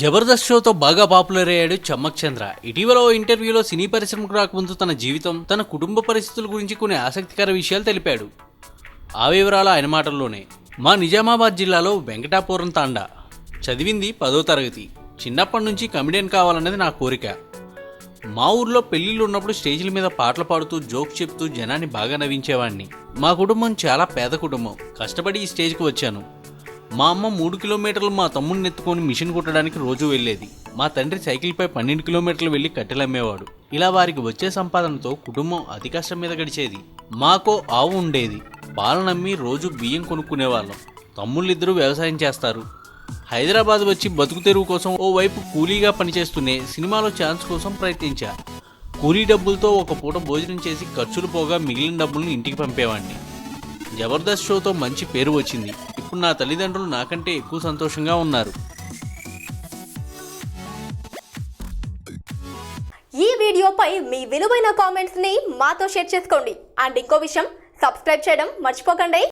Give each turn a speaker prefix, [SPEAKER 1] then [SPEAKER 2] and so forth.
[SPEAKER 1] జబర్దస్త్ షోతో బాగా పాపులర్ అయ్యాడు చమ్మక్ చంద్ర. ఇటీవల ఓ ఇంటర్వ్యూలో సినీ పరిశ్రమకు రాకముందు తన జీవితం తన కుటుంబ పరిస్థితుల గురించి కొన్ని ఆసక్తికర విషయాలు తెలిపాడు. ఆ వివరాలు ఆయన మాటల్లోనే. మా నిజామాబాద్ జిల్లాలో వెంకటాపురం తాండా. చదివింది పదో తరగతి. చిన్నప్పటి నుంచి కమెడియన్ కావాలన్నది నా కోరిక. మా ఊర్లో పెళ్ళిళ్ళు ఉన్నప్పుడు స్టేజ్ల మీద పాటలు పాడుతూ జోక్స్ చెప్తూ జనాన్ని బాగా నవ్వించేవాడిని మా కుటుంబం చాలా పేద కుటుంబం. కష్టపడి ఈ స్టేజ్కి వచ్చాను. మా అమ్మ మూడు కిలోమీటర్లు మా తమ్ముడిని ఎత్తుకొని మిషన్ కుట్టడానికి రోజు వెళ్ళేది. మా తండ్రి సైకిల్పై పన్నెండు కిలోమీటర్లు వెళ్ళి కట్టెలమ్మేవాడు. ఇలా వారికి వచ్చే సంపాదనతో కుటుంబం అతి కష్టం మీద గడిచేది. మాకో ఆవు ఉండేది. పాలనమ్మి రోజు బియ్యం కొనుక్కునేవాళ్ళం. తమ్ముళ్ళిద్దరూ వ్యవసాయం చేస్తారు. హైదరాబాద్ వచ్చి బతుకు తెరువు కోసం ఓ వైపు కూలీగా పనిచేస్తూనే సినిమాలో ఛాన్స్ కోసం ప్రయత్నించా. కూలీ డబ్బులతో ఒక పూట భోజనం చేసి ఖర్చులు పోగా మిగిలిన డబ్బులను ఇంటికి పంపేవాడిని జబర్దస్త్ షోతో మంచి పేరు వచ్చింది. ఇప్పుడు నా తల్లిదండ్రులు నాకంటే ఎక్కువ సంతోషంగా ఉన్నారు.
[SPEAKER 2] ఈ వీడియోపై మీ విలువైన కామెంట్స్ని మాతో షేర్ చేసుకోండి. అండ్ ఇంకో విషయం సబ్స్క్రైబ్ చేయడం మర్చిపోకండి.